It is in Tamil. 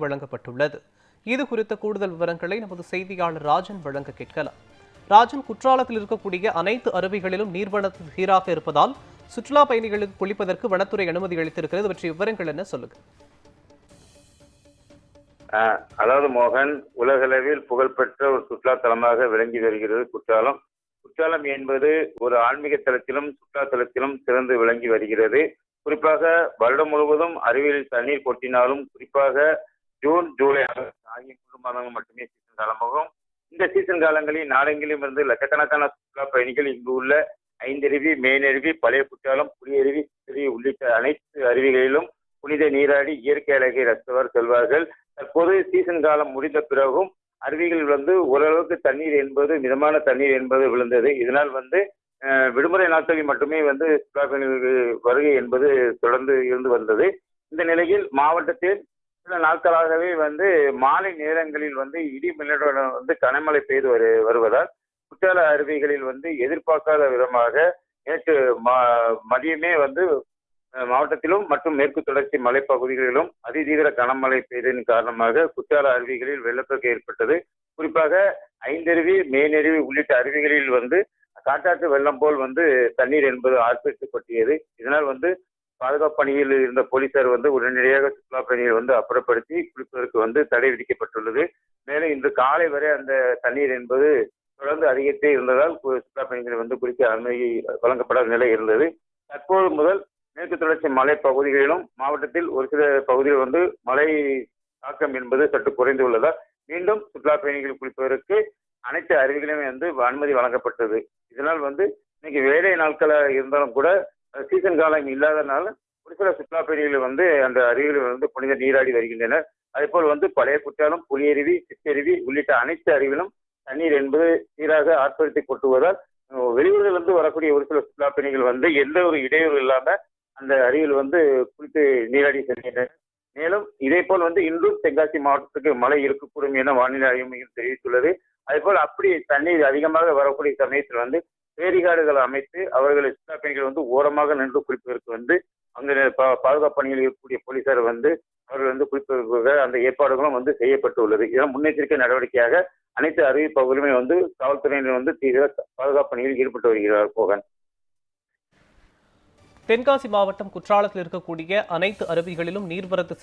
வழங்கப்பட்டுள்ளது. இது குறித்த கூடுதல் விவரங்களை நமது செய்தியாளர் ராஜன் வழங்க கேட்கலாம். ராஜன் குற்றாலத்தில் இருக்கக்கூடிய அனைத்து அருவிகளிலும் நீர்வளத்து சீராக இருப்பதால் சுற்றுலா பயணிகளுக்கு குளிப்பதற்கு வனத்துறை அனுமதி அளித்திருக்கிறது. பற்றிய விவரங்கள் என்ன? சொல்லுங்க. அதாவது மோகன் உலகளவில் புகழ்பெற்ற ஒரு சுற்றுலா தலமாக விளங்கி வருகிறது குற்றாலம். குற்றாலம் என்பது ஒரு ஆன்மீக தலத்திலும் சுற்றுலா தலத்திலும் சிறந்து விளங்கி வருகிறது. குறிப்பாக வருடம் முழுவதும் அருவியில் தண்ணீர் கொட்டினாலும் குறிப்பாக ஜூன் ஜூலை ஆகஸ்ட் ஆகிய மூன்று மாதங்கள் மட்டுமே சீசன் காலமாகும். இந்த சீசன் காலங்களில் நாடெங்கிலும் இருந்து லட்சக்கணக்கான சுற்றுலா பயணிகள் இங்கு உள்ள ஐந்தருவி மேனருவி பழைய குற்றாலம் புலியருவி அருவி உள்ளிட்ட அனைத்து அருவிகளிலும் புனித நீராடி இயற்கை அழகை ரசித்தவர் செல்வார்கள். தற்போது சீசன் காலம் முடிந்த பிறகும் அருவிகள் வந்து ஓரளவுக்கு தண்ணீர் என்பது மிதமான தண்ணீர் என்பது விழுந்தது. இதனால் வந்து விடுமுறை நாட்களில் மட்டுமே வந்து சுற்றுலா பயணிகளுக்கு வருகை என்பது தொடர்ந்து இருந்து வந்தது. இந்த நிலையில் மாவட்டத்தில் சில நாட்களாகவே வந்து மாலை நேரங்களில் வந்து இடி மின்னலுடன் வந்து கனமழை பெய்து வரு வருவதால் குற்றால அருவிகளில் வந்து எதிர்பார்க்காத விதமாக நேற்று மதியமே வந்து மாவட்டத்திலும் மற்றும் மேற்கு தொடர்ச்சி மலைப்பகுதிகளிலும் அதிதீவிர கனமழை பெய்ததின் காரணமாக குற்றால அருவிகளில் வெள்ளப்பெருக்கு ஏற்பட்டது. குறிப்பாக ஐந்தருவி மேனருவி உள்ளிட்ட அருவிகளில் வந்து காட்டாற்று வெள்ளம் போல் வந்து தண்ணீர் என்பது ஆர்ப்பரித்து கொட்டியது இதனால் வந்து பாதுகாப்பு பணியில் இருந்த போலீசார் வந்து உடனடியாக சுற்றுலா பயணிகள் வந்து அப்புறப்படுத்தி குளிப்பதற்கு வந்து தடை விதிக்கப்பட்டுள்ளது. மேலும் இன்று காலை வரை அந்த தண்ணீர் என்பது தொடர்ந்து அதிகரித்தே இருந்ததால் சுற்றுலா பயணிகள் வந்து குளிக்க அனுமதி வழங்கப்படாத நிலை இருந்தது. தற்போது முதல் மேற்கு தொடர்ச்சி மலை பகுதிகளிலும் மாவட்டத்தில் ஒரு சில பகுதிகள் வந்து மழை தாக்கம் என்பது சற்று குறைந்து உள்ளதால் மீண்டும் சுற்றுலா பயணிகள் குளிப்பதற்கு அனைத்து அருவிகளுமே வந்து அனுமதி வழங்கப்பட்டது. இதனால் வந்து இன்னைக்கு வேலை நாட்களாக இருந்தாலும் கூட சீசன் காலம் இல்லாதனால ஒரு சில சுற்றுலா பயணிகள் வந்து அந்த அருவிகளில் வந்து புனித நீராடி வருகின்றனர். அதேபோல் வந்து பழைய குற்றாலம் புலியருவி சிற்றருவி உள்ளிட்ட அனைத்து அருவிலும் தண்ணீர் என்பது சீராக ஆர்ப்பரித்து கொட்டுவதால் வெளியூர்களிலிருந்து வரக்கூடிய ஒரு சில சுற்றுலா பயணிகள் வந்து எந்த ஒரு இடையூறு இல்லாம அந்த அருவியில் வந்து குளித்து நீராடி செல்கின்றனர். மேலும் இதே போல் வந்து இன்றும் தென்காசி மாவட்டத்துக்கு மழை இருக்கக்கூடும் என வானிலை ஆய்வு மையம் தெரிவித்துள்ளது. அதேபோல் அப்படி தண்ணீர் அதிகமாக வரக்கூடிய சமயத்தில் வந்து பேரிகாடுகள் அமைத்து அவர்களை சுற்றுலா பயணிகள் வந்து ஓரமாக நின்று குறிப்பதற்கு வந்து அங்கு பா- பாதுகாப்பு பணியில் இருக்கக்கூடிய போலீசார் வந்து அவர்கள் வந்து குறிப்பதற்காக அந்த ஏற்பாடுகளும் வந்து செய்யப்பட்டுள்ளது. இதன் முன்னெச்சரிக்கை நடவடிக்கையாக அனைத்து அருவி பகுதிகளுமே வந்து காவல்துறையினர் வந்து தீவிர பாதுகாப்பு பணியில் ஈடுபட்டு வருகிறார் போகன் தென்காசி மாவட்டம் குற்றாலத்தில் இருக்கக்கூடிய அனைத்து அருவிகளிலும் நீர்வரத்து